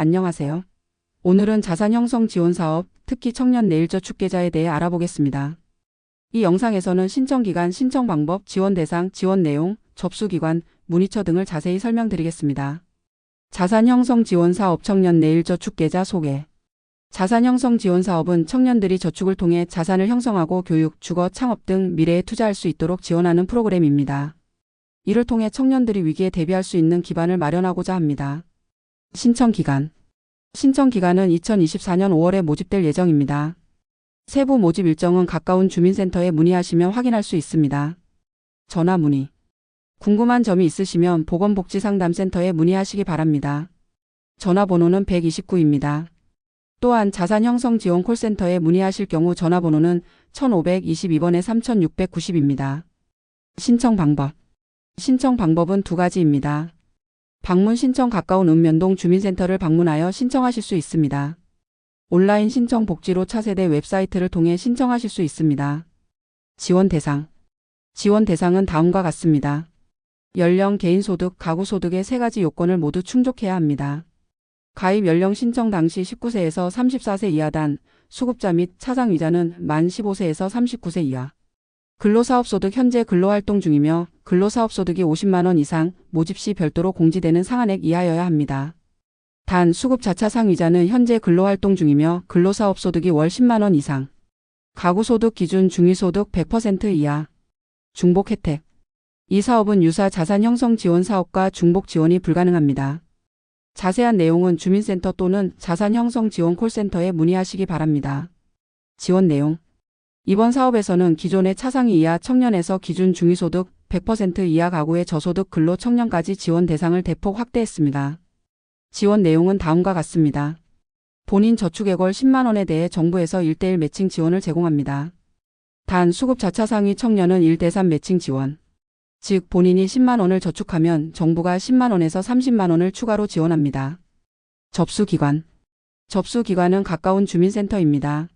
안녕하세요. 오늘은 자산 형성 지원 사업, 특히 청년 내일저축 계좌에 대해 알아보겠습니다. 이 영상에서는 신청 기간, 신청 방법, 지원 대상, 지원 내용, 접수 기관, 문의처 등을 자세히 설명드리겠습니다. 자산 형성 지원 사업 청년 내일저축 계좌 소개. 자산 형성 지원 사업은 청년들이 저축을 통해 자산을 형성하고 교육, 주거, 창업 등 미래에 투자할 수 있도록 지원하는 프로그램입니다. 이를 통해 청년들이 위기에 대비할 수 있는 기반을 마련하고자 합니다. 신청 기간. 신청 기간은 2024년 5월에 모집될 예정입니다. 세부 모집 일정은 가까운 주민센터에 문의하시면 확인할 수 있습니다. 전화 문의. 궁금한 점이 있으시면 보건복지상담센터에 문의하시기 바랍니다. 전화번호는 129입니다. 또한 자산형성지원 콜센터에 문의하실 경우 전화번호는 1522번에 3690입니다. 신청 방법. 신청 방법은 두 가지입니다. 방문 신청 가까운 읍면동 주민센터를 방문하여 신청하실 수 있습니다. 온라인 신청 복지로 차세대 웹사이트를 통해 신청하실 수 있습니다. 지원 대상. 지원 대상은 다음과 같습니다. 연령, 개인소득, 가구소득의 세 가지 요건을 모두 충족해야 합니다. 가입 연령 신청 당시 19세에서 34세 이하 단, 수급자 및 차상위자는 만 15세에서 39세 이하. 근로사업소득 현재 근로활동 중이며 근로사업소득이 50만원 이상 모집 시 별도로 공지되는 상한액 이하여야 합니다. 단 수급 자차 상 위자는 현재 근로활동 중이며 근로사업소득이 월 10만원 이상. 가구소득 기준 중위소득 100% 이하. 중복 혜택. 이 사업은 유사 자산 형성 지원 사업과 중복 지원이 불가능합니다. 자세한 내용은 주민센터 또는 자산 형성 지원 콜센터에 문의하시기 바랍니다. 지원 내용. 이번 사업에서는 기존의 차상위 이하 청년에서 기준 중위소득 100% 이하 가구의 저소득 근로 청년까지 지원 대상을 대폭 확대했습니다. 지원 내용은 다음과 같습니다. 본인 저축액월 10만원에 대해 정부에서 1대1 매칭 지원을 제공합니다. 단 수급 자차 상위 청년은 1대3 매칭 지원. 즉 본인이 10만원을 저축하면 정부가 10만원에서 30만원을 추가로 지원합니다. 접수 기관. 접수 기관은 가까운 주민센터입니다.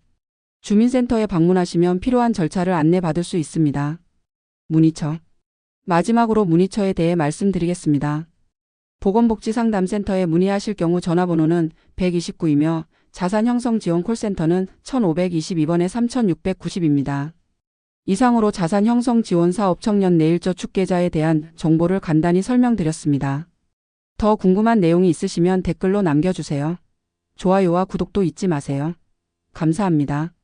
주민센터에 방문하시면 필요한 절차를 안내받을 수 있습니다. 문의처. 마지막으로 문의처에 대해 말씀드리겠습니다. 보건복지상담센터에 문의하실 경우 전화번호는 129이며 자산형성지원 콜센터는 1522번에 3690입니다. 이상으로 자산형성지원사업 청년 내일저 축 계좌에 대한 정보를 간단히 설명드렸습니다. 더 궁금한 내용이 있으시면 댓글로 남겨주세요. 좋아요와 구독도 잊지 마세요. 감사합니다.